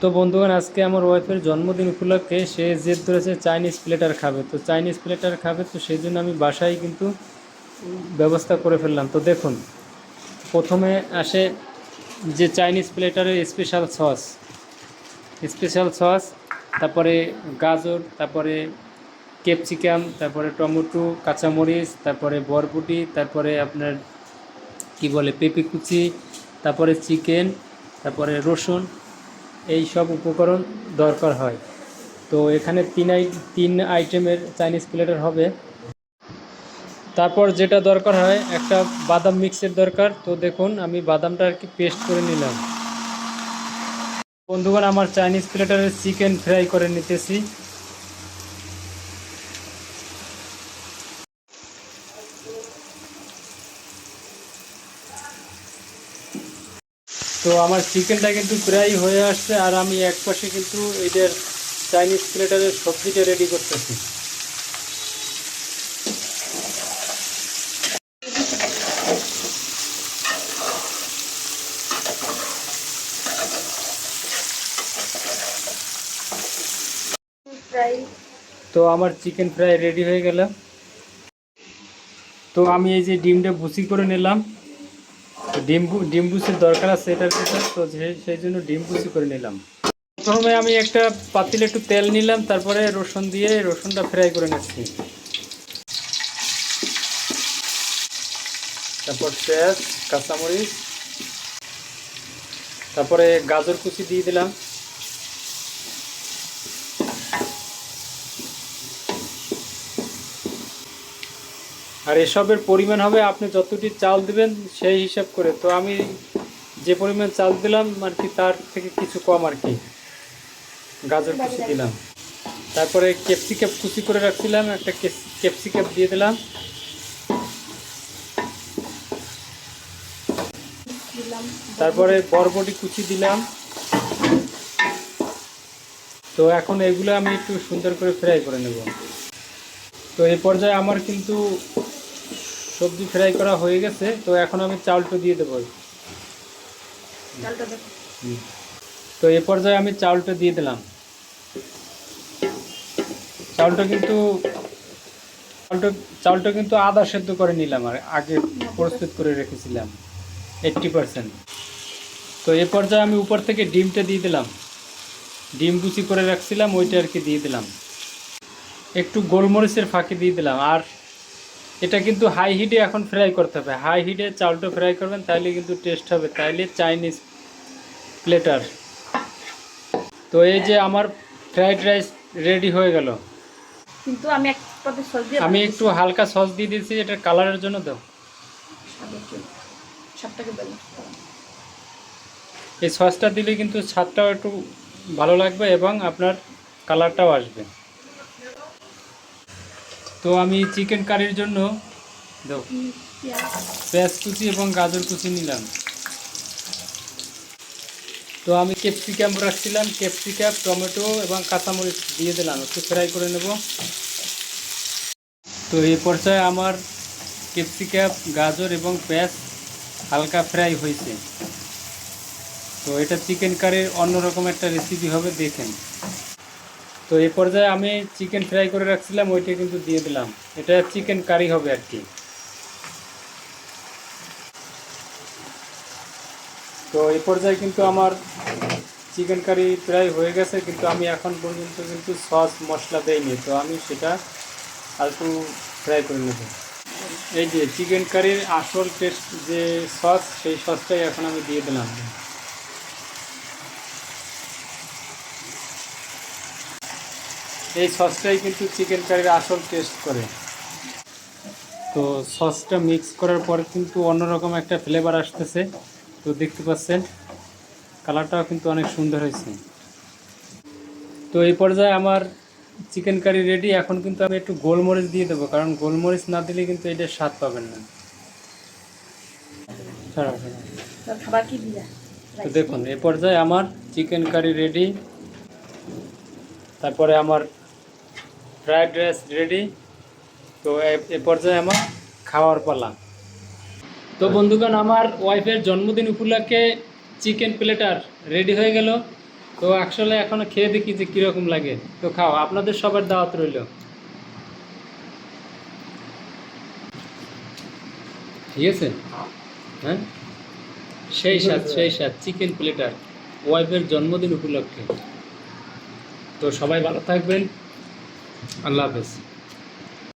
তো বন্ধুগণ, আজকে আমার ওয়াইফের জন্মদিন উপলক্ষে সে জেদ ধরেছে চাইনিজ প্লেটার খাবে। তো চাইনিজ প্লেটার খাবে, তো সেই জন্য আমি বাসায় কিন্তু ব্যবস্থা করে ফেললাম। তো দেখুন, প্রথমে আসে যে চাইনিজ প্লেটারের স্পেশাল সস স্পেশাল সস তারপরে গাজর, তারপরে ক্যাপসিকাম তারপরে টমেটো, কাঁচামরিচ, তারপরে বরবটি, তারপরে আপনার কি বলে পেঁপে কুচি তারপরে চিকেন তারপরে রসুন। এই সব উপকরণ দরকার হয়। তো এখানে তিন আই, তিন আইটেমের চাইনিজ প্লেটার হবে। তারপর যেটা দরকার হয়, একটা বাদাম মিক্সের দরকার। তো দেখুন, আমি বাদামটা আর কি পেস্ট করে নিলাম। বন্ধুগণ, আমার চাইনিজ প্লেটারে চিকেন ফ্রাই করে নিতেছি। তো আমার চিকেনটা কিন্তু প্রায় হয়ে আসছে আর আমি এক পাশে কিন্তু এটার চাইনিজ প্লেটারের সবজিটা রেডি করতেছি। তো আমার চিকেন ফ্রাই রেডি হয়ে গেল। তো আমি এই যে ডিমটা ভুসি করে নিলাম। তো ডিম ভু- ভুসির দরকার আছে এটার তো সেই জন্য ডিম ভুসি করে নিলাম। প্রথমে আমি একটা পাতিলে একটু তেল নিলাম, তারপরে রসুন দিয়ে রসুনটা ফ্রাই করে নিচ্ছি। তারপর পেঁয়াজ, কাঁচামরিচ, তারপরে গাজর কুচি দিয়ে দিলাম। আর এসবের পরিমাণ হবে আপনি যতটি চাল দিবেন সেই হিসাব করে। তো আমি যে পরিমাণ চাল দিলাম আর কি তার থেকে কিছু কম আর কি। গাজর কুচি দিলাম। তারপরে ক্যাপসিক্যাপ কুচি করে রাখছিলাম একটা ক্যাপসিক্যাপ দিয়ে দিলাম। দিলাম। তারপরে বরবটি কুচি দিলাম। তো এখন এগুলো আমি একটু সুন্দর করে ফ্রাই করে নেব। তো এই পর্যায়ে আমার কিন্তু সবজি ফ্রাই করা হয়ে গেছে তো এখন আমি চাউলটা দিয়ে দেবো। তো এ পর্যায়ে আমি চাউলটা দিয়ে দিলাম। চাউলটা কিন্তু চাউলটা চাউলটা কিন্তু আদা সেদ্ধ করে নিলাম আর আগে প্রস্তুত করে রেখেছিলাম এইট্টি পারসেন্ট তো এ পর্যায়ে আমি উপর থেকে ডিমটা দিয়ে দিলাম। ডিম কুচি করে রাখছিলাম ওইটা আর কি দিয়ে দিলাম। একটু গোলমরিচের ফাঁকি দিয়ে দিলাম আর এটা কিন্তু হাই হিটে এখন ফ্রাই করতে হবে। হাই হিটে চালটা ফ্রাই করবেন তাহলে কিন্তু টেস্ট হবে। তাইলে চাইনিজ প্লেটার তো এই যে আমার ফ্রাইড রাইস রেডি হয়ে গেল। কিন্তু আমি আমি একটু হালকা সস দিয়ে দিয়েছি এটা কালারের জন্য ব্যালেন্স এই সসটা দিলে কিন্তু স্বাদটাও একটু ভালো লাগবে এবং আপনার কালারটাও আসবে। তো আমি চিকেন কারির জন্য পেঁয়াজ কুচি এবং গাজর কুচি নিলাম। তো আমি ক্যাপসিকাম রাখছিলাম ক্যাপসিকাম টমেটো এবং কাঁচামরিচ দিয়ে দিলাম, একটু ফ্রাই করে নেব। তো এই পর্যায়ে আমার ক্যাপসিকাম গাজর এবং পেঁয়াজ হালকা ফ্রাই হয়েছে। তো এটা চিকেন কারির অন্যরকম একটা রেসিপি হবে, দেখেন। তো এই পর্যায়ে আমি চিকেন ফ্রাই করে রাখছিলাম, ওইটা কিন্তু দিয়ে দিলাম। এটা চিকেন কারি হবে আর কি। তো এই পর্যায়ে কিন্তু আমার চিকেন কারি প্রায় হয়ে গেছে, কিন্তু আমি এখন পর্যন্ত কিন্তু সস মশলা দেইনি, তো আমি সেটা একটু ফ্রাই করে নেব। এই যে চিকেন কারির আসল টেস্ট যে সস সেই সসটাই এখন আমি দিয়ে দিলাম। এই সসটাই কিন্তু চিকেন কারির আসল টেস্ট করে। তো সসটা মিক্স করার পরে কিন্তু অন্যরকম একটা ফ্লেভার আসতেছে। তো দেখতে পাচ্ছেন কালারটাও কিন্তু অনেক সুন্দর হয়েছে। তো এই পর্যায়ে আমার চিকেন কারি রেডি এখন কিন্তু আমি একটু গোলমরিচ দিয়ে দেবো কারণ গোলমরিচ না দিলে কিন্তু এটা স্বাদ পাবেন না। তো দেখুন এ পর্যায়ে আমার চিকেন কারি রেডি তারপরে আমার ফ্রায়েড রাইস রেডি তো এ- পর্যায়ে আমার খাওয়ার পালা। তো বন্ধুগণ, আমার ওয়াইফের জন্মদিন উপলক্ষে চিকেন প্লেটার রেডি হয়ে গেল। তো আসলে এখনও খেয়ে দেখি যে কীরকম লাগে। তো খাও, আপনাদের সবার দাওয়াত রইল। ঠিক আছে? হ্যাঁ? সেই স্বাদ সেই স্বাদ চিকেন প্লেটার ওয়াইফের জন্মদিন উপলক্ষে। তো সবাই ভালো থাকবেন। আল্লাহ হাফেজ